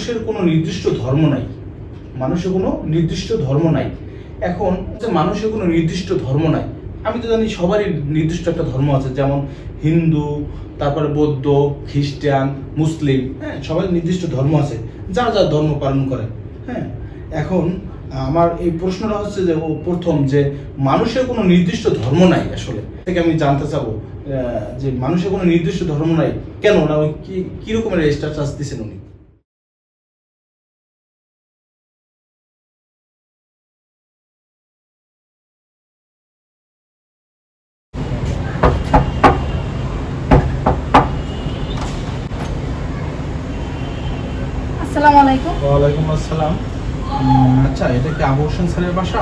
মানুষের কোনো নির্দিষ্ট ধর্ম নাই। মানুষের কোনো নির্দিষ্ট ধর্ম নাই। এখন যে মানুষের কোনো নির্দিষ্ট ধর্ম নাই, আমি তো জানি সবারই নির্দিষ্ট একটা ধর্ম আছে, যেমন হিন্দু, তারপরে বৌদ্ধ, খ্রিস্টান, মুসলিম হ্যাঁ সবাই নির্দিষ্ট ধর্ম আছে, যার যার ধর্ম পালন করে হ্যাঁ। এখন আমার এই প্রশ্নটা হচ্ছে যে প্রথম যে মানুষের কোনো নির্দিষ্ট ধর্ম নাই আসলে থেকে আমি জানতে চাবো যে মানুষের কোনো নির্দিষ্ট ধর্ম নাই, কেন? না, ওই কী কি রকমের স্ট্যাটাস দিচ্ছেন উনি আসসালামু আলাইকুম ওয়ালাইকুম আসসালাম। আচ্ছা এটা কি আবু হোসেন স্যারের বাসা?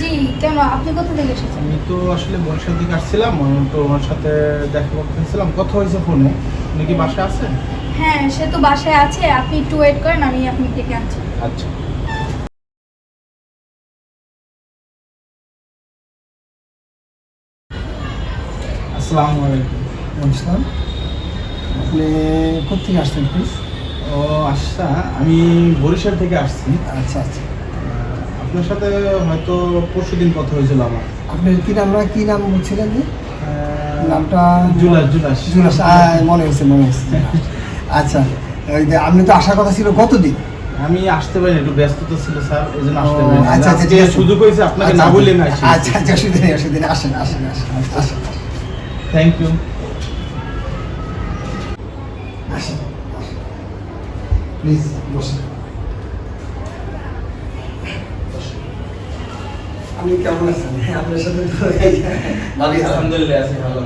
জি কেন? আপনি কোথা থেকে এসেছেন? আমি তো আসলে বরিশাল থেকে আসছিলাম তো ওনার সাথে দেখা করতেছিলাম কথা হয়েছে ফোনে। উনি কি বাসায় আছেন? হ্যাঁ সে তো বাসায় আছে। আপনি একটু ওয়েট করেন আমি আপনি ডেকে আনছি। আচ্ছা। আসসালামু আলাইকুম। নমস্কার আপনি কোথেকে আসছেন প্লিজ ও আচ্ছা। আমি বরিশাল থেকে আসছি। আচ্ছা আচ্ছা। আপনার সাথে হয়তো পরশুদিন কথা হয়েছিল আমার। আপনি কি নাম কি নাম বলছিলেন যে? নামটা জুলাস জুলাস। জুলাস মনে হয়েছে মনে হয়েছে। আচ্ছা ওই যে আপনি তো আসার কথা ছিল গতদিন আমি আসতে পারিনি একটু ব্যস্ততা ছিল স্যার এই জন্য আসতে পারিনি। আচ্ছা, আচ্ছা। সুযোগ হয়েছে আপনাকে না বললে না আচ্ছা আচ্ছা অসুবিধা নেই অসুবিধা নেই আসেন আসেন আসেন আসেন। থ্যাংক ইউ প্লিজ বসেন আপনি কেমন আছেন? হ্যাঁ আপনার সাথে তো আলহামদুলিল্লাহ আছি ভালো।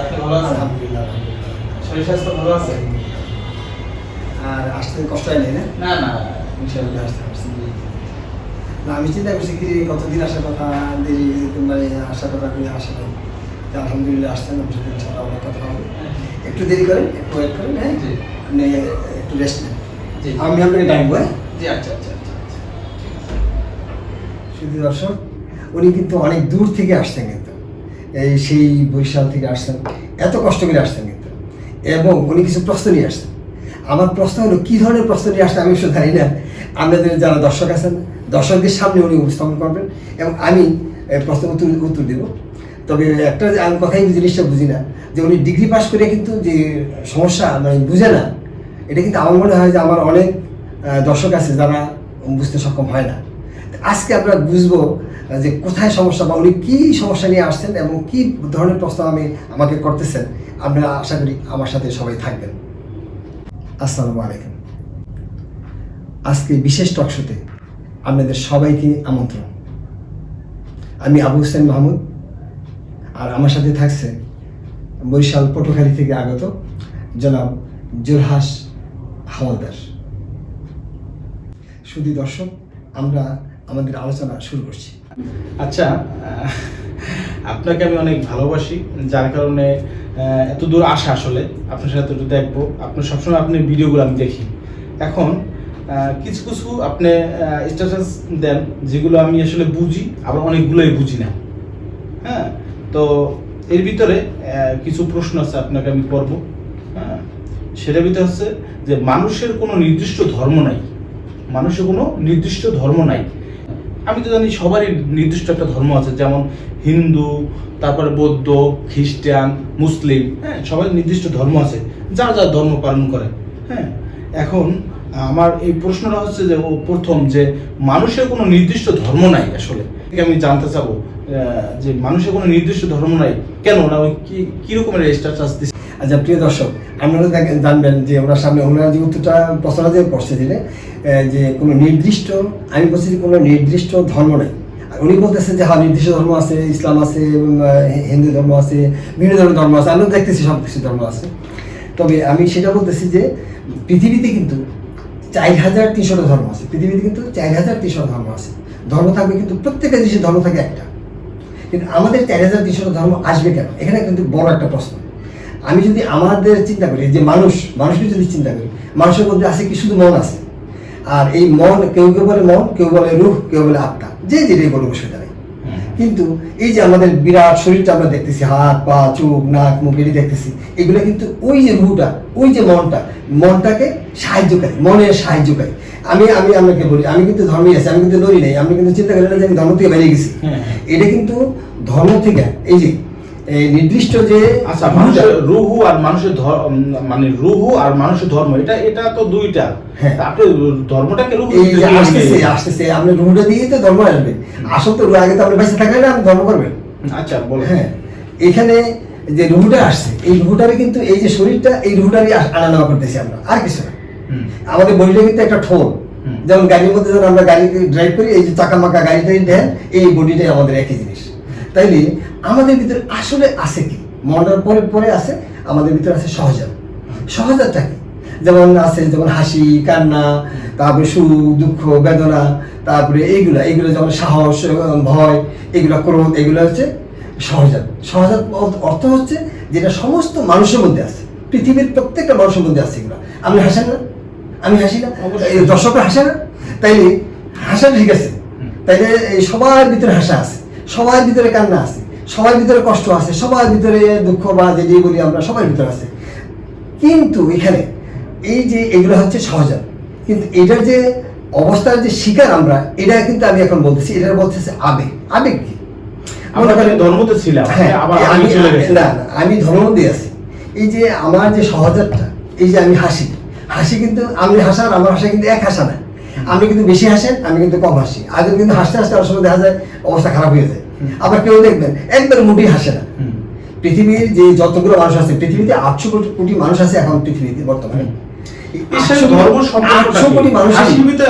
আপনি ভালো আছেন? আলহামদুলিল্লাহ। শরীর স্বাস্থ্য ভালো আছে? আর আসতে কষ্ট হয় না? না না। ইনশাআল্লাহ আসতে পারছি। না আমি চিন্তা করছি কি কতদিন আসার কথা দেরি মানে আসার কথা করে আসা তা আলহামদুলিল্লাহ আসছেন আমার সাথে ইনশাআল্লাহ অনেক কথা হবে। একটু দেরি করেন একটু ওয়েট করেন হ্যাঁ। আপনি একটু রেস্ট। আমি আপনাকে ডাকবো হ্যাঁ? আচ্ছা আচ্ছা আচ্ছা আচ্ছা। শুধু দর্শক উনি কিন্তু অনেক দূর থেকে আসছেন কিন্তু। এই সেই বরিশাল থেকে আসছেন এত কষ্ট করে আসছেন কিন্তু। এবং উনি কিছু প্রশ্ন নিয়ে আসছেন। আমার প্রশ্ন হলো কী ধরনের প্রশ্ন নিয়ে আসছেন আমি শুধু জানি না। আপনাদের যারা দর্শক আছেন দর্শকদের সামনে উনি উপস্থাপন করবেন এবং আমি প্রশ্ন উত্তর উত্তর দেব। তবে একটা আমি কথাই জিনিসটা বুঝি না যে উনি ডিগ্রি পাস করে কিন্তু যে সমস্যা মানে বুঝে না এটা কিন্তু আমার মনে হয় যে আমার অনেক দর্শক আছে যারা বুঝতে সক্ষম হয় না। আজকে আমরা বুঝব যে কোথায় সমস্যা বা উনি কী সমস্যা নিয়ে আসছেন এবং কী ধরনের প্রশ্ন আমি আমাকে করতেছেন। আপনারা আশা করি আমার সাথে সবাই থাকবেন। আসসালামু আলাইকুম। আজকে বিশেষ টকশোতে আপনাদের সবাইকে আমন্ত্রণ। আমি আবু হোসেন মাহমুদ আর আমার সাথে থাকছে বরিশাল পটুখালী থেকে আগত জনাব জোরহাস হাওলদার শুধু দর্শক, আমরা আমাদের আলোচনা শুরু করছি। আচ্ছা আপনাকে আমি অনেক ভালোবাসি, যার কারণে এত দূর আসা আসলে, আপনার সাথে একটু দেখব। আপনার সবসময় আপনি ভিডিওগুলো আমি দেখি। এখন কিছু কিছু আপনি স্ট্যাটাস দেন, যেগুলো আমি আসলে বুঝি, আবার অনেকগুলোই বুঝি না। হ্যাঁ তো এর ভিতরে কিছু প্রশ্ন আছে, আপনাকে আমি করব। সেটার ভিতরে হচ্ছে যে মানুষের কোনো নির্দিষ্ট ধর্ম নাই। মানুষের কোনো নির্দিষ্ট ধর্ম নাই। আমি তো জানি সবারই নির্দিষ্ট একটা ধর্ম আছে, যেমন হিন্দু, তারপরে বৌদ্ধ, খ্রিস্টান, মুসলিম হ্যাঁ সবাই নির্দিষ্ট ধর্ম আছে, যার যার ধর্ম পালন করে হ্যাঁ। এখন আমার এই প্রশ্নটা হচ্ছে যে প্রথম যে মানুষের কোনো নির্দিষ্ট ধর্ম নাই আসলে। আমি জানতে চাবো যে মানুষের কোনো নির্দিষ্ট ধর্ম নাই। কেন? না, ওই কি কি রকমের স্ট্যাটাস দিচ্ছে আচ্ছা প্রিয় দর্শক, আপনারা জানবেন যে ওনার সামনে ওনারা যে উত্তরটা প্রশ্নটা যে করছে দিলে যে কোনো নির্দিষ্ট, আমি বলছি যে কোনো নির্দিষ্ট ধর্ম নেই। আর উনি বলতেছেন যে হ্যাঁ নির্দিষ্ট ধর্ম আছে, ইসলাম আছে হিন্দু ধর্ম আছে, বিভিন্ন ধরনের ধর্ম আছে, আমিও দেখতেছি সব কিছু ধর্ম আছে। তবে আমি সেটা বলতেছি যে, পৃথিবীতে কিন্তু চার হাজার তিনশোটা ধর্ম আছে। পৃথিবীতে কিন্তু চার হাজার তিনশোটা ধর্ম আছে। ধর্ম থাকবে কিন্তু প্রত্যেকটা দেশের ধর্ম থাকে একটা। কিন্তু আমাদের চার হাজার তিনশোটা ধর্ম আসবে কেন? এখানে কিন্তু বড় একটা প্রশ্ন। আমি যদি আমাদের চিন্তা করি যে মানুষ মানুষকে যদি চিন্তা করি মানুষের মধ্যে আছে কি? শুধু মন আছে। আর এই মন কেউ কেউ বলে মন কেউ বলে রুহ কেউ বলে আত্মা। যে যেটাই বলে অসুবিধা নেই। কিন্তু এই যে আমাদের বিরাট শরীরটা আমরা দেখতেছি হাত পা চোখ নাক মুখ এটি দেখতেছি এগুলো কিন্তু ওই যে রুহটা ওই যে মনটা মনটাকে সাহায্যকারী মনের সাহায্যকারী। আমি আমি আপনাকে বলি আমি কিন্তু ধর্মে আছি আমি কিন্তু লড়ি নাই আমি কিন্তু চিন্তা করি না যে আমি ধর্ম থেকে বেরিয়ে গেছি। হ্যাঁ, হ্যাঁ। এটা কিন্তু ধর্ম থেকে এই যে এই নির্দিষ্ট যে আচ্ছা মানুষের রুহু আর মানুষের মানে রুহু আর মানুষের ধর্ম এটা এটা তো দুইটা। হ্যাঁ। আপনি ধর্মটাকে রুহু দিয়ে আসতেছে আসতেছে আপনি রুহটা দিয়েই তো ধর্ম আসবে। আসল তো আগে তো আপনি বেঁচে না আপনি ধর্ম করবেন। আচ্ছা বলো হ্যাঁ। এখানে যে রুহুটা আসছে এই রুহুটারে কিন্তু এই যে শরীরটা এই রুহুটারই আনা নেওয়া করতেছি আমরা। আর কিছু না। আমাদের বডিটা কিন্তু একটা হুম। যেমন গাড়ির মধ্যে যখন আমরা গাড়ি ড্রাইভ করি এই যে চাকা মাকা গাড়িটাই দেন এই বডিটাই আমাদের একই জিনিস। তাইলে আমাদের ভিতরে আসলে আছে কি? মনটার পরে পরে আছে আমাদের ভিতরে আছে সহজাত। সহজাতটা কি? যেমন আছে যেমন হাসি কান্না তারপরে সুখ দুঃখ বেদনা তারপরে এইগুলা এইগুলো যেমন সাহস ভয় এগুলা ক্রোধ এগুলো হচ্ছে সহজাত। সহজাত অর্থ- হচ্ছে যেটা সমস্ত মানুষের মধ্যে আছে। পৃথিবীর প্রত্যেকটা মানুষের মধ্যে আছে এগুলো। আপনি হাসেন না? আমি হাসি না? দর্শকরা হাসে না? তাইলে হাসা ঠিক আছে। তাইলে এই সবার ভিতরে হাসা আছে। সবার ভিতরে কান্না আছে। সবার ভিতরে কষ্ট আছে সবার ভিতরে দুঃখ বা যেটি বলি আমরা সবার ভিতরে আছে। কিন্তু এখানে এই যে এগুলো হচ্ছে সহজাত। কিন্তু এটার যে অবস্থার যে শিকার আমরা এটা কিন্তু আমি এখন বলতেছি এটা বলতেছে আবেগ। আবেগ কি? ধর্মতে ছিলাম হ্যাঁ আমি না না, আমি ধর্ম দিয়ে আছি। এই যে আমার যে সহজাতটা এই যে আমি হাসি হাসি কিন্তু আমি হাসা আর আমার হাসা কিন্তু এক হাসা না। আমি কিন্তু বেশি হাসেন আমি কিন্তু কম হাসি। আগে কিন্তু হাসতে হাসতে অনেক সময় দেখা যায় অবস্থা খারাপ হয়ে যায়। আবার কেউ দেখবেন একবার মুটি হাসে না। পৃথিবীর যে যতগুলো মানুষ আছে পৃথিবীতে আটশো কোটি কোটি মানুষ আছে এখন পৃথিবীতে বর্তমানে। এই এর সাথে 800 ধর্ম আটশো কোটি মানুষ আমি ভিতরে-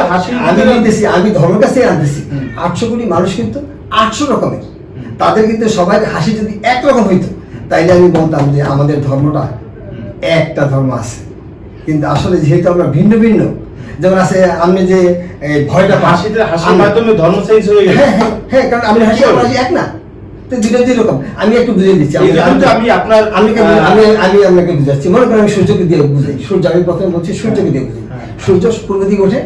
আমি ধর্মের কাছে আনতেছি। আটশো কোটি মানুষ কিন্তু আটশো রকমের। তাদের কিন্তু সবাই হাসি যদি একরকম হইতো তাইলে আমি বলতাম যে আমাদের ধর্মটা একটা ধর্ম আছে। কিন্তু আসলে যেহেতু আমরা ভিন্ন ভিন্ন যেমন আছে আমি যে ভয়টা হাসিতে হাসির আমি- মাধ্যমে ধর্ম চেঞ্জ হয়ে গেছে। হ্যাঁ হ্যাঁ হ্যাঁ কারণ আমি হাসি হাসি এক না। তো দুটো দুই রকম আমি একটু বুঝিয়ে দিচ্ছি। জন্য আমি আপনার, আমি আমি আমি আপনাকে বুঝাচ্ছি। মনে করেন আমি সূর্যকে দিয়ে বুঝাই। সূর্য আমি প্রথমে বলছি সূর্যকে দিয়ে বুঝাই। হ্যাঁ। সূর্য পূর্ব দিকে ওঠে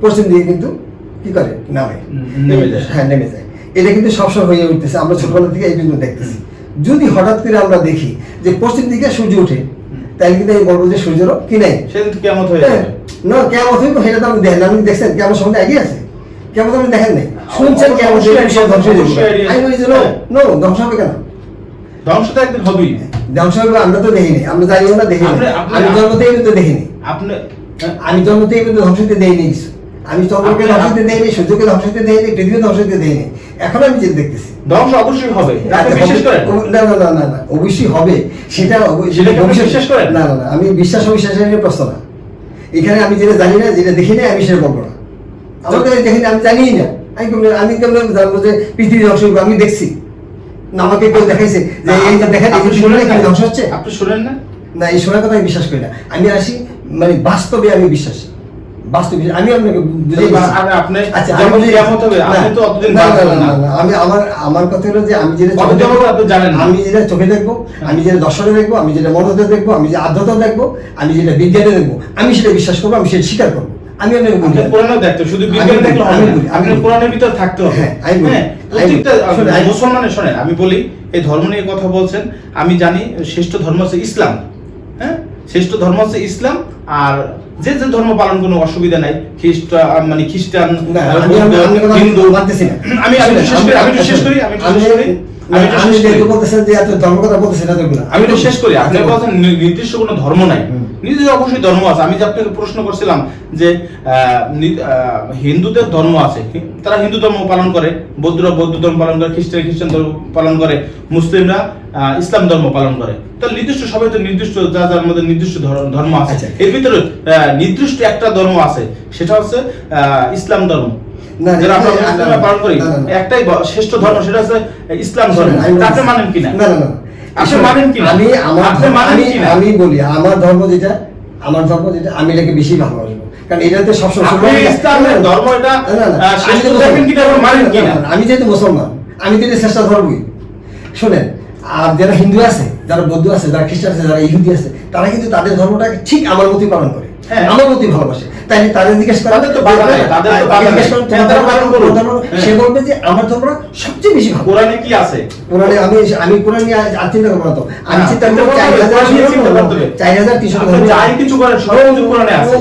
পশ্চিম দিকে কিন্তু কি করে? নামে। নেমে যায়। হ্যাঁ নেমে যায়। এটা কিন্তু সবসময় হয়ে উঠতেছে। আমরা ছোটবেলা থেকে এই কিন্তু দেখতেছি। যদি হঠাৎ করে আমরা দেখি যে পশ্চিম দিকে সূর্য ওঠে তাহলে কিন্তু এই বলব যে সূর্যেরও কি নাই? সেদিন কেমন হয়ে হ্যাঁ, যাবে? না কেমন হইব সেটা তো আপনি দেখেন আপনি দেখছেন কেমন সঙ্গে এগিয়ে আছে। কেমন আপনি দেখেন নাই। শুনছেন কেমন সব ধ্বংস হয়ে যাবে। আমি বলি যে। নো? ধ্বংস হবে কেন? ধ্বংস তো একদিন হবেই। ধ্বংস হবে আমরা তো দেখিনি। আমরা জানিও না দেখিনি। আমি জন্মতেই কিন্তু দেখিনি। আপনি আমি জন্মতেই কিন্তু ধ্বংস হতে কিছু আমি চন্দ্রকে ধ্বংস হতে দেইনি সূর্যকে ধ্বংস হতে দেইনি পৃথিবী ধ্বংস হতে দেইনি। এখন আমি যেটা দেখতেছি। ধ্বংস অবশ্যই হবে। না না না না না অবশ্যই হবে। সেটা সেটা বিশ্বাস করেন? না না না আমি বিশ্বাস অবিশ্বাসের প্রশ্ন না। এখানে আমি যেটা জানি না যেটা দেখি না আমি সেটা বলব না। আমার কাছে দেখি না আমি জানিই না। আমি আমি কেমন জানব যে পৃথিবী ধ্বংস হবে আমি দেখছি। না আমাকে কেউ দেখাইছে যে এই যে দেখেন আপনি শুনলেন এখানে? ধ্বংস হচ্ছে। আপনি শুনেন না? না এই শোনার কথা আমি বিশ্বাস করি না। আমি আসি মানে বাস্তবে আমি বিশ্বাসী। আমি আপনাকে আপনি আচ্ছা আমি হবে, আপনি তো অতদিন না, না, না, না। না, না, আমি আমার আমার কথা হলো যে আমি যেটা আপনি জানেন আমি যেটা চোখে দেখব আমি যেটা দর্শনে দেখব আমি যেটা মনতে দেখব আমি যে আধ্যাত্ম দেখব আমি যেটা বিজ্ঞানে দেখব আমি সেটা বিশ্বাস করব আমি সেটা স্বীকার করব। আমি আপনাকে বলি আপনি দেখতে শুধু বিজ্ঞান দেখলে হবে আপনি। ভিতর থাকতে হবে। হ্যাঁ, হ্যাঁ আমি প্রত্যেকটা বলি। মুসলমানের শোনেন আমি বলি এই ধর্ম নিয়ে কথা বলছেন আমি জানি শ্রেষ্ঠ ধর্ম হচ্ছে ইসলাম। হ্যাঁ শ্রেষ্ঠ ধর্ম হচ্ছে ইসলাম আর যে যে ধর্ম পালন কোনো অসুবিধা নাই খ্রিস্টান মানে খ্রিস্টান আমি- হিন্দু। শেষ করি আমি শেষ করি শেষ করি শেষ করি। কথা নির্দিষ্ট কোনো ধর্ম নাই। নির্দিষ্ট অবশ্যই ধর্ম আছে। আমি যে আপনাকে প্রশ্ন করছিলাম যে আহ, হিন্দুদের ধর্ম আছে তারা হিন্দু ধর্ম পালন করে বৌদ্ধরা বৌদ্ধ ধর্ম পালন করে খ্রিস্টান খ্রিস্টান ধর্ম পালন করে মুসলিমরা ইসলাম ধর্ম পালন করে তাহলে নির্দিষ্ট সবাই তো নির্দিষ্ট যা যার মধ্যে নির্দিষ্ট ধর্ম আছে আচ্ছা। এর ভিতরে নির্দিষ্ট একটা ধর্ম আছে সেটা হচ্ছে ইসলাম ধর্ম যারা আমরা না, না, মুসলিমরা পালন করি না, না, না। একটাই শ্রেষ্ঠ ধর্ম সেটা হচ্ছে ইসলাম ধর্ম শোনেন, আমি মানেন কিনা না না আমার বলি আমার ধর্ম যেটা আমার ধর্ম যেটা আমি এটাকে বেশি ভালোবাসবো কারণ এটাতে সবসময় ধর্ম এটা, আমি শ্রেষ্ঠ যেহেতু মুসলমান আমি তো এটা চেষ্টা ধর্মই শোনেন আর যারা হিন্দু আছে যারা বৌদ্ধ আছে যারা খ্রিস্টান আছে যারা ইহুদি আছে তারা কিন্তু তাদের ধর্মটাকে ঠিক আমার মতোই পালন করে হ্যাঁ। আমার প্রতি ভালোবাসে তাই তাদের জিজ্ঞেস হ্যাঁ। ধর্ম? হ্যাঁ। সে বলবে যে আমার ধর্ম সবচেয়ে বেশি ভালো কোরআনে কি আছে কোরআনে আমি আমি কোরআন নিয়ে আজ চিন্তা করব তো আমি চিন্তা করব চার হাজার তিনশো যাই কিছু করেন, সব কিছু কোরআনে আছে।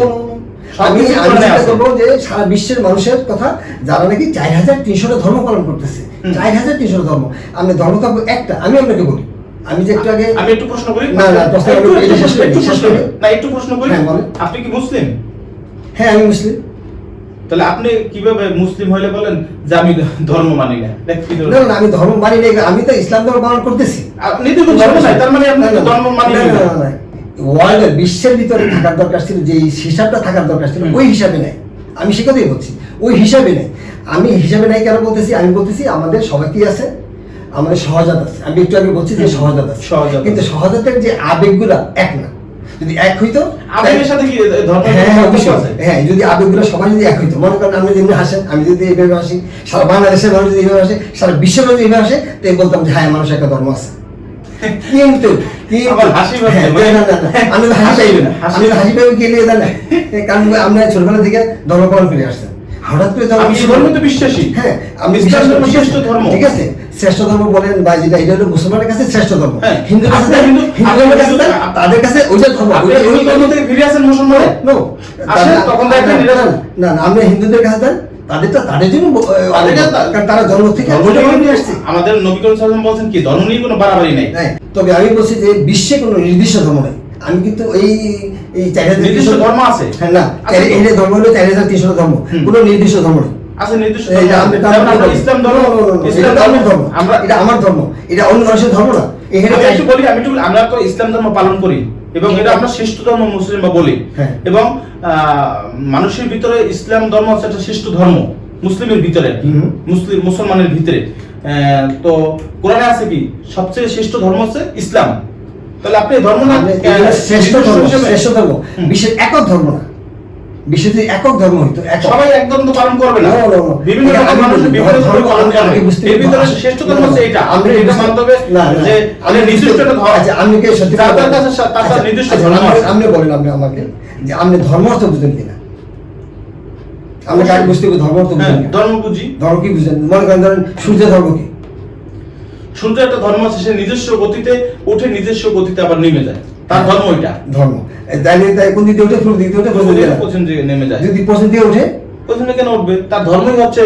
আমি আমি চিন্তা করব যে সারা বিশ্বের মানুষের কথা যারা নাকি চার হাজার তিনশোটা ধর্ম পালন করতেছে। চার হাজার তিনশোটা ধর্ম। আমি ধর্ম থাকব একটা আমি আপনাকে বলি। আমি যে একটু আগে আমি একটু প্রশ্ন করি? না, না, প্রশ্ন একটু- প্রশ্ন- করি। না একটু প্রশ্ন হ্যাঁ, আপনি কি মুসলিম? হ্যাঁ আমি মুসলিম। তাহলে আপনি কীভাবে মুসলিম হইলে বলেন যে আমি ধর্ম মানি না? আমি ধর্ম মানি না আমি তো ইসলাম ধর্ম পালন করতেছি। আপনি তো ধর্ম নাই তার মানে আপনি ধর্ম মানি না, বিশ্বের ভিতরে থাকার দরকার ছিল যে হিসাবটা থাকার দরকার ছিল ওই হিসাবে নেই। আমি সে কথাই বলছি ওই হিসাবে নেই। আমি হিসাবে নাই কেন বলতেছি? আমি বলতেছি আমাদের সবাই কি আছে আমাদের সহজাত আছে। আমি একটু আগে বলছি যে। সহজাত আছে। সহজাত কিন্তু সহজাতের যে আবেগগুলা এক না। যদি এক হইতো আবেগের সাথে কি হ্যাঁ হ্যাঁ হ্যাঁ যদি আবেগগুলো সবাই যদি এক হইতো মনে করেন আপনি যেমনি হাসেন আমি যদি এইভাবে হাসি সারা বাংলাদেশের মানুষ যদি এইভাবে হাসে সারা বিশ্বের মানুষ এইভাবে হাসে তো বলতাম যে হ্যাঁ মানুষের একটা ধর্ম আছে। কিন্তু হ্যাঁ, মানে- আমি হাসি হাসি পাইবে না। হাসি- আমি তো হাসি পাইবে কে নিয়ে জানেন? কারণ আমরা ছোটবেলা থেকে ধর্ম ফিরে আসছেন হঠাৎ করে আমি বিশ্বাসী। হ্যাঁ আমি ইসলাম বিশ্বাস ধর্ম করি, শ্রেষ্ঠ ধর্ম। ঠিক আছে শ্রেষ্ঠ ধর্ম বলেন বা যেটা এটা হলো মুসলমানের কাছে শ্রেষ্ঠ ধর্ম। হ্যাঁ। হিন্দুর কাছে আপনি দেন, হিন্দু- হিন্দুদের কাছে তাদের কাছে ওইটা ধর্ম আপনি ওইটা- হিন্দু ওইটা- ধর্ম থেকে ফিরে আসেন মুসলমানে? নো তখন না না আমরা হিন্দুদের কাছে দেন তাদেরটা তাদের জন্য তারা জন্ম থেকে আমাদের বলছেন কি ধর্ম নিয়ে কোনো বাড়াবাড়ি নাই। হ্যাঁ, তবে আমি বলছি যে বিশ্বে কোনো নির্দিষ্ট ধর্ম নাই। আমি কিন্তু এই এই চার হাজার নির্দিষ্ট ধর্ম আছে? হ্যাঁ না। ধর্ম হলো চার হাজার তিনশো ধর্ম। কোনো নির্দিষ্ট ধর্ম নেই। আমরা ধর্ম এটা অন্য মানুষের ধর্ম না। এখানে বলি আমি আমরা তো ইসলাম ধর্ম পালন করি এবং এটা আমরা শ্রেষ্ঠ ধর্ম মুসলিম বা বলি। হ্যাঁ। এবং আহ, মানুষের ভিতরে ইসলাম ধর্ম হচ্ছে একটা শ্রেষ্ঠ ধর্ম মুসলিমের ভিতরে মুসলিম মুসলমানের ভিতরে। আহ, তো কোরআনে আছে কি? সবচেয়ে শ্রেষ্ঠ ধর্ম হচ্ছে ইসলাম। তাহলে আপনি ধর্ম না? শ্রেষ্ঠ ধর্ম শ্রেষ্ঠ ধর্ম। বিশ্বের একক ধর্ম না। বিশ্বের একক ধর্ম হইতো সবাই একদম তো পালন করবে না. বিভিন্ন রকম মানুষ বিভিন্ন ধর্ম ধর্ম পালন বুঝতে এর ভিতরে শ্রেষ্ঠ ধর্ম হচ্ছে এটা আপনি এটা মানতে হবে। যে আমি আমি নির্দিষ্ট একটা ধর্ম। আচ্ছা আমি কে সত্যি বলেন। কাছে তার তার আচ্ছা, নির্দিষ্ট আচ্ছা, ধর্ম আছে। আপনি বলেন আপনি আমাকে যে আপনি ধর্ম অর্থ বুঝেন কিনা আমরা কাকে বুঝতে ধর্ম অর্থ হ্যাঁ বুঝেন ধর্ম বুঝি। ধর্ম কি বুঝেন? মনে করেন ধরেন সূর্য ধর্ম কি? সূর্য একটা ধর্ম আছে সে নিজস্ব গতিতে উঠে নিজস্ব গতিতে আবার নেমে যায়। তার ধর্ম ওইটা ধর্ম। তাইলে তাই কোন দিকে পূর্ব দিকে পশ্চিম দিকে পশ্চিম দিকে নেমে যায়। যদি পশ্চিম দিকে ওঠে পশ্চিম দিকে উঠবে? তার ধর্মই হচ্ছে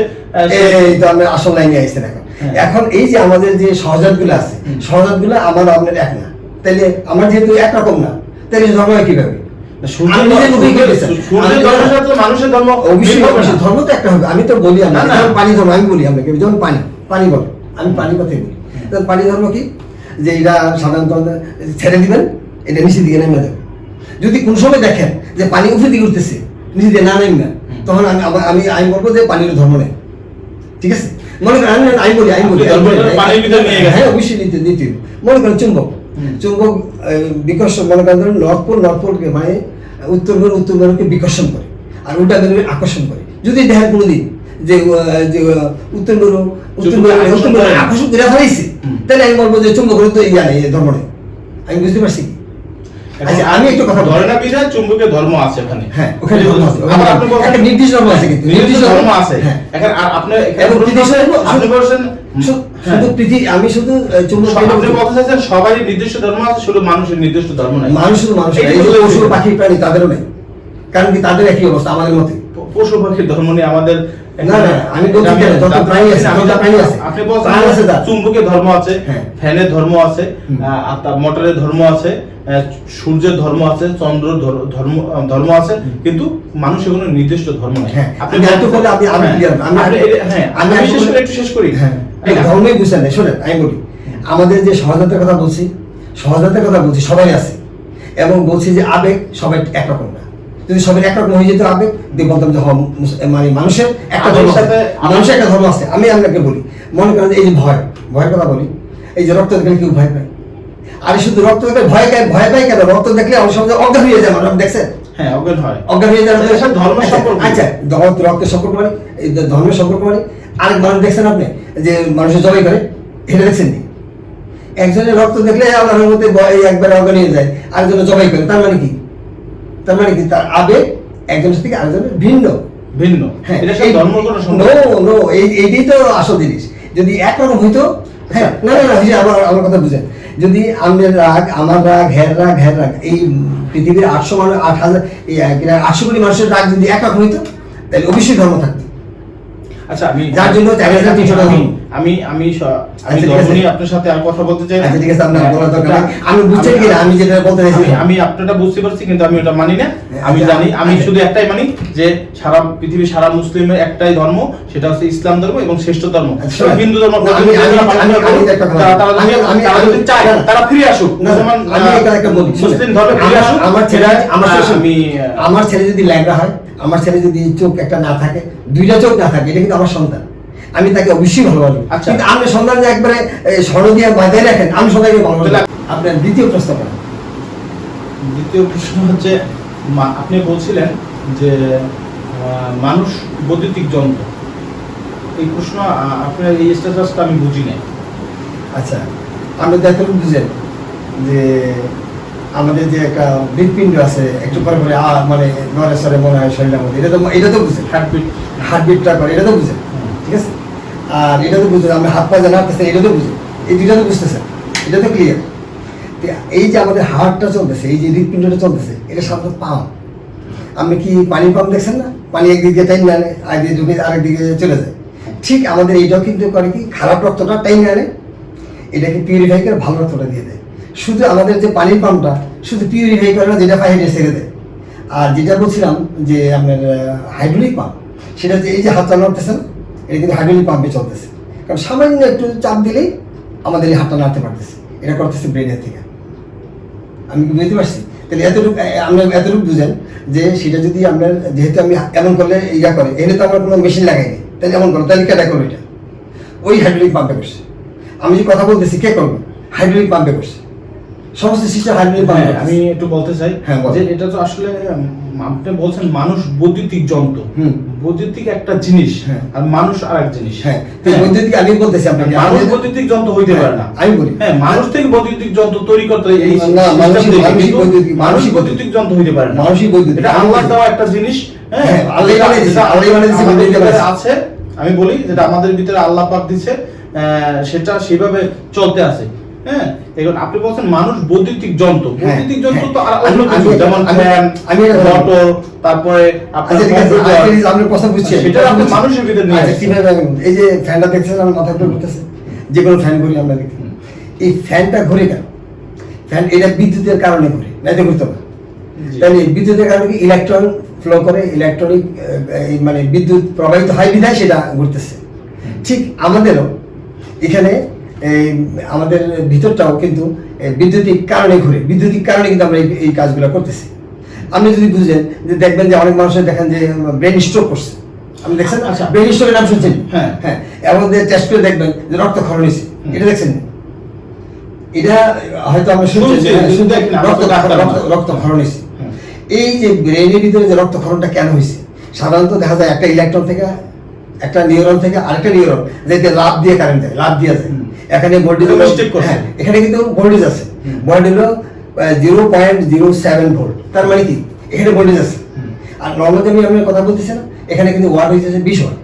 এই তো আমরা আসল লাইনে আইছেন এখন হ্যাঁ। এখন এই যে আমাদের যে সহজাতগুলো আছে হুম। সহজাতগুলো আমার আপনার এক না। তাহলে আমার যেহেতু একরকম না তাহলে ধর্ম কীভাবে? আমি আমি- মানুষের ধর্ম ধর্ম তো একটা হবে। আমি তো বলি না, পানি ধর্ম আমি বলি আপনাকে যেমন পানি পানি বল। আমি পানি কথাই বলি। তো পানি ধর্ম কি? যে এটা সাধারণত ছেড়ে দিবেন এটা নিচের দিকে নেমে যাবে যদি কোন সময় দেখেন যে পানি উপরে দিকে উঠতেছে নিচে দিয়ে না নেম না তখন আমি আমি আমি বলব যে পানির ধর্ম নেই। ঠিক আছে? মনে করেন আমি আমি বলি আমি বলি। হ্যাঁ অবশ্যই নিতে নিতে মনে করেন চুম্বক। চুম্বক বিকর্ষণ মনে করেন ধরুন নর্থ পোল মানে উত্তর মেরু উত্তর মেরুকে বিকর্ষণ করে। আর মেরুকে আকর্ষণ করে। যদি দেখেন কোনোদিন যে যে উত্তর মেরু উত্তর মেরু আকর্ষণ মেরু করে আকর্ষণ করে ফেলাইছে তাহলে আমি বলব যে চুম্বক তো ইয়া নেই এ ধর্ম নেই আমি বুঝতে পারছি? কি? আচ্ছা আমি একটু কথা বলি। ধরে না ধর্ম আছে ওখানে হ্যাঁ, ওখানে ধর্ম আছে। আবার আপনি বলছেন একটা নির্দিষ্ট ধর্ম আছে কিন্তু, নির্দিষ্ট নির্দিষ্ট ধর্ম ধর্ম- আছে। এখন আপনি এখানে এবং প্রশ্ন নির্দিষ্ট আছে, ধর্ম- আপনি বলছেন। শুধু পৃথিবী আমি শুধু চুম্বক আপনি বলতে চাইছেন সবারই নির্দিষ্ট ধর্ম আছে শুধু মানুষের নির্দিষ্ট ধর্ম নাই। মানুষ শুধু মানুষ এই যে পশু পাখি প্রাণী তাদেরও নেই। কারণ কি তাদের একই অবস্থা আমাদের মতে। পশু পাখির ধর্ম নিয়ে আমাদের না, না, আমি বলছি যত প্রাণী আছে, যত প্রাণী আছে, আপনি বলছেন আছে চুম্বকের ধর্ম আছে হ্যাঁ। ফ্যানের ধর্ম আছে মোটরের ধর্ম আছে সূর্যের ধর্ম আছে চন্দ্র ধর্ম ধর্ম আছে কিন্তু মানুষের কোনো নির্দিষ্ট ধর্ম নাই। আপনি আরেকটু বলে আমি- হ্যাঁ, আমি- আপনি হ্যাঁ শেষ করে একটু শেষ করি। হ্যাঁ ধর্মই বুঝছেন না শোনেন আমি বলি। আমাদের যে সহজাতের কথা বলছি সহজাতের কথা বলছি সবাই আছে এবং বলছি যে আবেগ সবাই একরকম যদি সবাই একরকম হয়ে যেতে দিয়ে বলতাম যে মানে মানুষের একটা ধর্ম মানুষের একটা ধর্ম আছে আমি আপনাকে বলি মনে করেন এই যে ভয় ভয়ের কথা বলি এই যে রক্ত দেখলে কেউ ভয় পায়। আর শুধু রক্ত দেখলে ভয় পায় ভয় পায় কেন? রক্ত দেখলে অনেক সময় অজ্ঞান হয়ে যায় মানুষ দেখছেন? হ্যাঁ অজ্ঞান হয়। হয়ে আচ্ছা, সম্পর্ক। আচ্ছা রক্তের সম্পর্ক মানে এই ধর্মের সম্পর্ক মানে আরেক মানুষ দেখছেন আপনি যে মানুষের জবাই করে এটা দেখছেন নি? একজনের রক্ত দেখলে আল্লাহর মধ্যে একবার অজ্ঞান হয়ে যায় আরেকজনের জবাই করে তার মানে কি? তার মানে কি? তার আবেগ একজনের থেকে আরেকজনের ভিন্ন। ভিন্ন। হ্যাঁ নো এই এইটাই তো আসল জিনিস। যদি একরকম হইতো হ্যাঁ না না না আমার আমার কথা বুঝেন। যদি আমাদের রাগ আমার রাগ হ্যার রাগ হ্যার রাগ এই পৃথিবীর আটশো মানুষ আট হাজার এই আটশো কোটি মানুষের রাগ যদি একরকম হইতো তাহলে অবশ্যই ধর্ম থাকতো। আচ্ছা আমি যার জন্য চার হাজার তিনশো টাকা। আমি আমি আমি আচ্ছা, আপনার সাথে আর কথা বলতে চাই না। আচ্ছা ঠিক আছে আপনার হ্যাঁ, বলার দরকার নেই। আমি বুঝতে আমি- আমি যেটা বলতে চাইছি। আমি আপনারটা বুঝতে পারছি কিন্তু আমি ওটা মানি না। আমি আচ্ছা, জানি আমি। শুধু একটাই মানি যে সারা পৃথিবীর সারা মুসলিমের একটাই ধর্ম সেটা হচ্ছে ইসলাম ধর্ম এবং শ্রেষ্ঠ ধর্ম। হিন্দু ধর্ম তারা- তারা যদি- চায় ফিরে আসুক। মুসলমান মুসলিম ধর্মে ফিরে আসুক। আমার ছেলে আমার আমি আমার ছেলে যদি ল্যাংড়া হয় আমার ছেলে যদি চোখ একটা না থাকে দুইটা চোখ না থাকে এটা কিন্তু আমার সন্তান। আমি তাকে অবশ্যই ভালোবাসবো। আচ্ছা। কিন্তু আপনি সন্তান যে একবারে স্বর্ণ দিয়ে রাখেন আমি সন্তানকে ভালোবাসবো। আপনার দ্বিতীয় প্রশ্ন দ্বিতীয় প্রশ্ন হচ্ছে আপনি বলছিলেন যে মানুষ বৈদ্যুতিক যন্ত্র। এই প্রশ্ন আপনার এই স্ট্যাটাসটা আমি বুঝি নাই। আচ্ছা আপনি দেখুন বুঝেন যে আমাদের যে একটা হৃৎপিণ্ড আছে একটু পরে পরে মানে নরে সরে মনে হয় শরীরের মধ্যে এটা তো এটা তো বুঝেন। হার্টবিট হার্টবিটটা করে এটা তো বুঝেন। ঠিক আছে? আর এটা তো বুঝেন আমরা হাত পা যে নাড়তেছে এটা তো বুঝেন এই দুইটা তো বুঝতেছেন, এটা তো ক্লিয়ার এই যে আমাদের হার্টটা চলতেছে, এই যে হৃৎপিণ্ডটা চলতেছে, এটা সাধারণত পাম্প আপনি কি পানির পাম্প দেখছেন না? পানি একদিক টাইম আনে আগে ঢুকে আরেক দিকে চলে যায়। ঠিক আমাদের এইটাও কিন্তু করে কি, খারাপ রক্তটা টাইম আনে এটাকে পিউরিফাই করে ভালো রক্তটা দিয়ে দেয়। শুধু আমাদের যে পানির পাম্পটা শুধু পিউরিফাই করে না, যেটা হেঁটে ছেড়ে দেয়। আর যেটা বলছিলাম যে আপনার হাইড্রোলিক পাম্প সেটা যে এই যে হাতটা নাড়তেছে না এটা কিন্তু হাইড্রোলিক পাম্পে চলতেছে। কারণ সামান্য একটু চাপ দিলেই আমাদের এই হাতটা নাড়তে পারতেছে। এটা করতেছে ব্রেনের থেকে। আমি কি বুঝতে পারছি? তাহলে এতটুকু আমরা এতটুকু বুঝেন যে সেটা যদি আমরা যেহেতু আমি এমন করলে ইয়া করে এখানে তো আমরা কোনো মেশিন লাগাইনি তাহলে এমন করো তাহলে কেটা করব এটা? ওই হাইড্রোলিক পাম্পে করছে আমি যে কথা বলতেছি কে করব? হাইড্রোলিক পাম্পে করছে সমস্ত সিস্টেম হাইড্রোলিক পাম্পে আমি একটু বলতে চাই হ্যাঁ। যে এটা তো আসলে আপনি বলছেন মানুষ বৈদ্যুতিক যন্ত্র। হুম। বৈদ্যুতিক একটা জিনিস হ্যাঁ। আর মানুষ আর এক জিনিস হ্যাঁ হ্যাঁ। বৈদ্যুতিক আমি বলতেছি আপনাকে মানুষ বৈদ্যুতিক যন্ত্র হইতে হ্যাঁ, পারে না আমি বলি। হ্যাঁ মানুষ থেকে বৈদ্যুতিক যন্ত্র তৈরি করতে এই মানুষ বৈদ্যুতিক যন্ত্র হইতে পারে না মানুষই বৈদ্যুতিক। এটা আল্লাহ দেওয়া একটা জিনিস হ্যাঁ হ্যাঁ, ভিতরে আছে আমি বলি যেটা আমাদের ভিতরে আল্লাহ পাক দিছে আহ, সেটা সেভাবে চলতে আছে হ্যাঁ এখন আপনি বলছেন মানুষ বৈদ্যুতিক যন্ত্র। হ্যাঁ, বৈদ্যুতিক যন্ত্র তো। আর অন্য কিছু যেমন আমি- তারপরে আপনার আচ্ছা আচ্ছা, আপনি প্রশ্ন বুঝছেন সেটা আপনি মানুষের ভিতরে নিয়ে আচ্ছা? এই যে ফ্যানটা দেখছেন আমার ঘুরতেছে যে কোনো ফ্যান ঘুরি আমরা দেখি। এই ফ্যানটা ঘুরে কেন ফ্যান এটা বিদ্যুতের কারণে ঘুরে নাইতে ঘুরতে পারে। তাহলে বিদ্যুতের কারণে ইলেকট্রন ফ্লো করে ইলেকট্রনিক মানে বিদ্যুৎ প্রবাহিত হয় বিধায় সেটা ঘুরতেছে। ঠিক আমাদেরও এখানে এই আমাদের ভিতরটাও কিন্তু বিদ্যুতিক কারণে ঘুরে বিদ্যুতিক কারণে কিন্তু আমরা এই- কাজগুলো করতেছি। আপনি যদি বুঝেন যে দেখবেন যে অনেক মানুষের দেখেন যে ব্রেন স্ট্রোক করছে। আপনি দেখছেন? আচ্ছা। ব্রেন স্ট্রোকের নাম শুনছেন? হ্যাঁ। হ্যাঁ। এবং টেস্ট করে দেখবেন যে রক্তক্ষরণ হয়েছে। এটা দেখছেন? এটা হয়তো আমরা শুনছি হ্যাঁ, রক্ত রক্তক্ষরণ হয়েছে। এই যে ব্রেনের ভিতরে যে রক্তক্ষরণটা কেন হয়েছে? সাধারণত দেখা যায় একটা ইলেকট্রন থেকে একটা নিউরন থেকে আরেকটা নিউরন যেতে লাভ দিয়ে কারেন্ট দেয় লাভ দিয়ে যায়। এখানে ভোল্টেজ। হ্যাঁ এখানে কিন্তু ভোল্টেজ আছে। ভোল্টেজ হলো zero point zero seven volt তার মানে কি? এখানে ভোল্টেজ আছে। আর নর্মালি আমি আপনার কথা বলতেছি না এখানে কিন্তু ওয়াট হয়েছে বিশ ওয়াট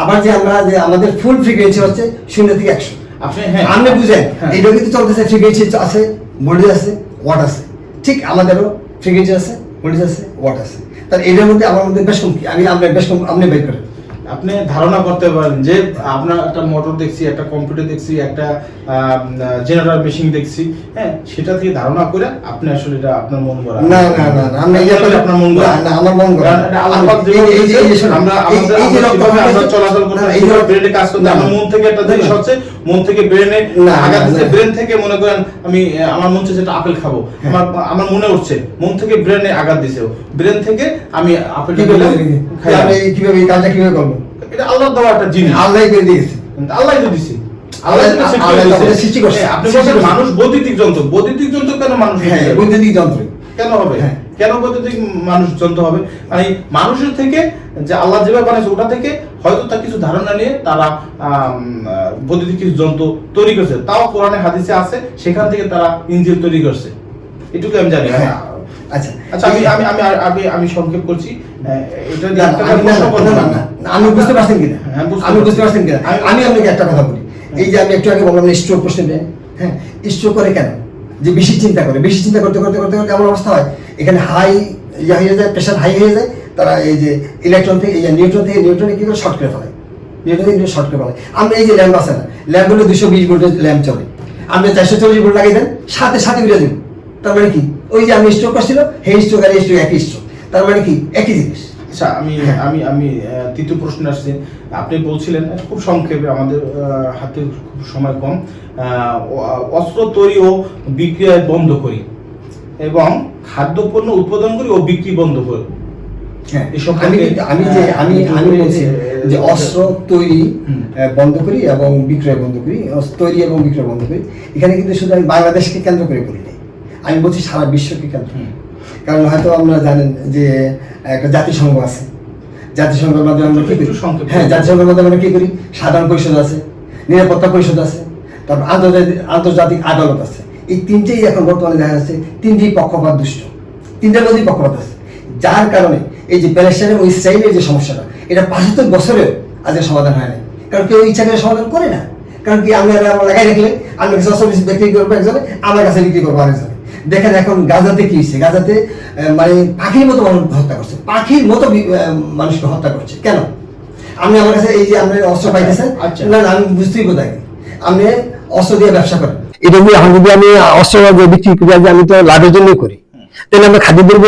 আবার যে আমরা যে আমাদের ফুল ফ্রিকোয়েন্সি হচ্ছে শূন্য থেকে একশো। আপনি হ্যাঁ। আপনি বুঝেন হ্যাঁ। এটা কিন্তু চলতেছে ফ্রিকোয়েন্সি আছে ভোল্টেজ আছে ওয়াট আছে। ঠিক আমাদেরও ফ্রিকোয়েন্সি আছে ভোল্টেজ আছে ওয়াট আছে। তার এটার মধ্যে আমার মধ্যে বেশ কম কি আমি আমরা বেশ কম আপনি বের করেন। আপনি ধারণা করতে পারেন যে আপনার একটা মোটর দেখছি একটা কম্পিউটার দেখছি একটা জেনারেটর মেশিন দেখছি হ্যাঁ সেটা থেকে ধারণা করে আপনি আসলে এটা আপনার মন করা না না না না আমরা ইয়া করে আপনার মন করা না, আমার মন করা এটা এই- যে আমরা এই- যে আমরা কীভাবে আমরা চলাচল করতে এই যে- ব্রেনে কাজ করতে আমার মন থেকে একটা জিনিস হচ্ছে মন থেকে ব্রেনে আঘাত দিচ্ছে ব্রেন থেকে মনে করেন আমি আমার মন চাইছে একটা আপেল খাব। হ্যাঁ। আমার আমার মনে উঠছে মন থেকে ব্রেনে আঘাত দিছে। ব্রেন থেকে আমি আপেল কীভাবে কীভাবে এই কাজটা কীভাবে করব? এটা আল্লাহ দেওয়া একটা জিনিস। আল্লাহ করে দিয়েছে। আল্লাহ তো দিছে। হ্যাঁ, মানুষ বৈদ্যুতিক যন্ত্র। বৈদ্যুতিক যন্ত্র কেন মানুষ হ্যাঁ বৈদ্যুতিক যন্ত্র। কেন হবে? হ্যাঁ। কেন বৈদ্যুতিক মানুষ যন্ত্র হবে? মানে মানুষের থেকে যে আল্লাহ যেভাবে বানিয়েছে ওটা থেকে হয়তো তার কিছু ধারণা নিয়ে তারা বৈদ্যুতিক কিছু যন্ত্র তৈরি করছে। তাও কোরআনে হাদিসে আছে সেখান থেকে তারা ইঞ্জিন তৈরি করছে। এটুকু আমি জানি। হ্যাঁ। আচ্ছা। আচ্ছা আমি আমি আমি আমি আমি সংক্ষেপ করছি। আমি- বুঝতে পারছেন কিনা? হ্যাঁ, আমি বুঝতে পারছেন কিনা? আমি- আপনাকে একটা কথা বলি। এই যে আমি একটু আগে বললাম স্ট্রোক প্রশ্ন হ্যাঁ স্ট্রোক করে কেন? যে বেশি চিন্তা করে বেশি চিন্তা করতে করতে করতে করতে এমন অবস্থা হয় এখানে হাই ইয়া হয়ে যায় প্রেশার হাই হয়ে যায় তারা এই যে ইলেকট্রন থেকে নিউট্রন থেকে নিউট্রনে কি করে? শর্ট করে নিউট্রন থেকে শর্ট করে আমরা এই যে ল্যাম্প আছে না ল্যাম্প হলো দুশো বিশ ভোল্টের ল্যাম্প চলে। আপনি চারশো চল্লিশ ভোল্ট লাগিয়ে দেন সাথে সাথে উড়ে দেবেন তার মানে কি? ওই যে আমি স্ট্রোক করছিল সেই স্ট্রোক আর এই স্ট্রোক একই স্ট্রোক তার মানে কি? একই জিনিস। আচ্ছা আমি আমি আমি তৃতীয় প্রশ্ন আসছে। আপনি বলছিলেন খুব সংক্ষেপে আমাদের হাতে খুব সময় কম অস্ত্র তৈরি ও বিক্রয় বন্ধ করি এবং খাদ্যপণ্য উৎপাদন করি ও বিক্রি বন্ধ করি। হ্যাঁ, আমি আমি যে আমি আমি বলছি যে অস্ত্র তৈরি বন্ধ করি এবং বিক্রয় বন্ধ করি অস্ত্র তৈরি এবং বিক্রয় বন্ধ করি। এখানে কিন্তু শুধু আমি বাংলাদেশকে কেন্দ্র করে বলি। আমি বলছি সারা বিশ্বকে কেন্দ্র। কারণ হয়তো আপনারা জানেন যে একটা জাতিসংঘ আছে। জাতিসংঘের মাধ্যমে আমরা কি করি? হ্যাঁ জাতিসংঘের মাধ্যমে আমরা কি করি? সাধারণ পরিষদ আছে নিরাপত্তা পরিষদ আছে তারপর আন্তর্জাতিক আন্তর্জাতিক আদালত আছে। এই তিনটেই এখন বর্তমানে দেখা যাচ্ছে তিনটেই পক্ষপাত দুষ্ট। তিনটার মধ্যেই পক্ষপাত আছে। যার কারণে এই যে প্যালেস্টাইন এবং ইসরায়েলের যে সমস্যাটা এটা পঁচাত্তর বছরেও আজকে সমাধান হয় না কারণ কেউ ইচ্ছা করে সমাধান করে না। কারণ কি আমরা আমরা লাগাই রাখলে আমি কাছে অস্ত্র বিক্রি করব? একজনে? আমার কাছে বিক্রি করব আরেকজনে। দেখেন এখন গাজাতে কি হচ্ছে গাজাতে মানে পাখির মতো মানুষ হত্যা করছে। পাখির মতো মানুষকে হত্যা করছে। কেন? আপনি আমার কাছে এই যে আপনি অস্ত্র পাইতেছেন আচ্ছা। না না আমি বুঝতেই কোথায় আপনি অস্ত্র দিয়ে ব্যবসা করেন। এটা দিয়ে এখন যদি আমি অস্ত্র বিক্রি করি আমি তো লাভের জন্যই করি। তাহলে আমরা খাদ্যদ্রব্য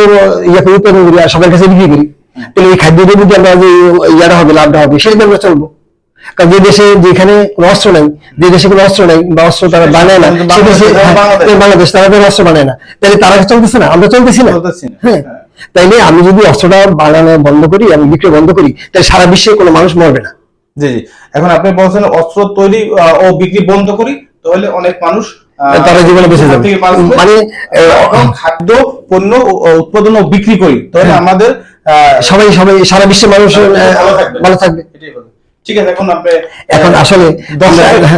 ইয়ে করি উৎপাদন করি আর সবার কাছে বিক্রি করি। তাহলে এই খাদ্যদ্রব্য দিয়ে আমরা যে ইয়াটা হবে লাভটা হবে সেটা আমরা চলবো। কারণ যে দেশে যেখানে কোনো অস্ত্র নাই যে দেশে কোনো অস্ত্র নাই বা অস্ত্র তারা বানায় না হ্যাঁ, বাংলাদেশ। তারা তো অস্ত্র বানায় না তাহলে তারা চলতেছে না আমরা চলতেছি না হ্যাঁ হ্যাঁ। তাইলে আমি যদি অস্ত্রটা বানানো বন্ধ করি আমি বিক্রি বন্ধ করি তাহলে সারা বিশ্বে কোনো মানুষ মরবে না জি জি এখন আপনি বলছেন অস্ত্র তৈরি ও বিক্রি বন্ধ করি তাহলে অনেক মানুষ তারা জীবনে বেঁচে যাবে। মানে, খাদ্য পণ্য উৎপাদন ও বিক্রি করি তাহলে হ্যাঁ। আমাদের আহ, সবাই সবাই সারা বিশ্বের মানুষ ভালো থাকবে। ভালো থাকবে। ঠিক আছে এখন আপনি এখন আসলে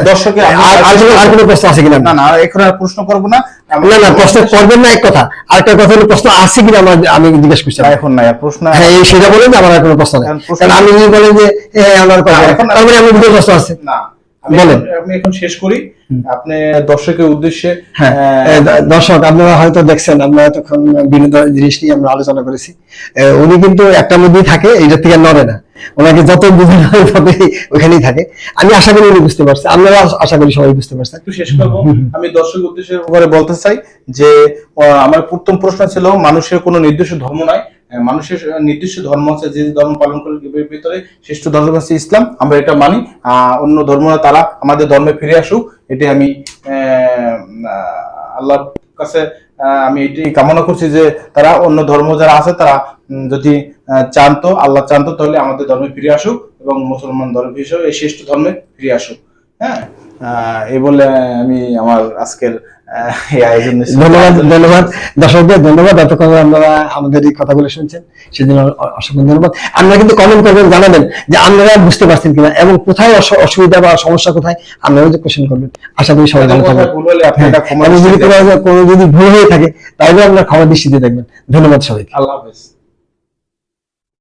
দর্শকের হ্যাঁ। আর আর কোনো- আর কোনো প্রশ্ন আছে কিনা? না না এখন আর প্রশ্ন করব না। না না প্রশ্ন করবেন না এক কথা। আরেকটা কথা হলো প্রশ্ন আছে কিনা আমার আমি জিজ্ঞেস করছি। এখন নাই প্রশ্ন হ্যাঁ এই সেটা বলেন আমার আর কোনো প্রশ্ন নেই। কারণ আমি বলেন যে হ্যাঁ আমার কথা এখন- তার মানে আমার প্রশ্ন আছে। না বলেন। আমি এখন শেষ করি। আপনি দর্শকের উদ্দেশ্যে হ্যাঁ দর্শক আপনারা হয়তো দেখছেন আমরা এতক্ষণ বিনোদন জিনিস নিয়ে আমরা আলোচনা করেছি। উনি কিন্তু একটা মধ্যেই থাকে এইটা থেকে নড়ে না। ওনাকে যত বুঝানো হয় তবে ওখানেই থাকে। আমি আশা করি উনি বুঝতে পারছে আপনারা আশা করি সবাই বুঝতে পারছেন একটু শেষ করব। আমি দর্শক উদ্দেশ্যে বলতে চাই যে আমার প্রথম প্রশ্ন ছিল মানুষের কোনো নির্দিষ্ট ধর্ম নাই আহ, মানুষের নির্দিষ্ট ধর্ম আছে, যে ধর্ম পালন করে ভিতরে শ্রেষ্ঠ ধর্ম হচ্ছে ইসলাম। আমরা এটা মানি। অন্য ধর্মরা তারা আমাদের ধর্মে ফিরে আসুক এটি আমি আল্লাহর কাছে আমি এটি কামনা করছি যে তারা অন্য ধর্ম যারা আছে, তারা যদি চান তো আল্লাহ চান তো তাহলে আমাদের ধর্মে ফিরে আসুক এবং মুসলমান ধর্ম হিসেবে এই শ্রেষ্ঠ ধর্মে ফিরে আসুক। হ্যাঁ? এই বলে আমি আমার আজকের ধন্যবাদ ধন্যবাদ। দর্শকদের ধন্যবাদ। এতক্ষণ আপনারা আমাদের এই কথাগুলো শুনছেন সেজন্য অসংখ্য ধন্যবাদ। আপনারা কিন্তু কমেন্ট করবেন জানাবেন যে আপনারা বুঝতে পারছেন কিনা এবং কোথায় অসুবিধা বা সমস্যা কোথায় আপনারা যে কোশ্চেন করবেন। আশা করি সবাই থাকবেন হ্যাঁ, যদি ভুল হয়ে থাকে তাহলে আপনারা ক্ষমা দৃষ্টিতে দেখবেন। ধন্যবাদ সবাইকে। আল্লাহ হাফেজ।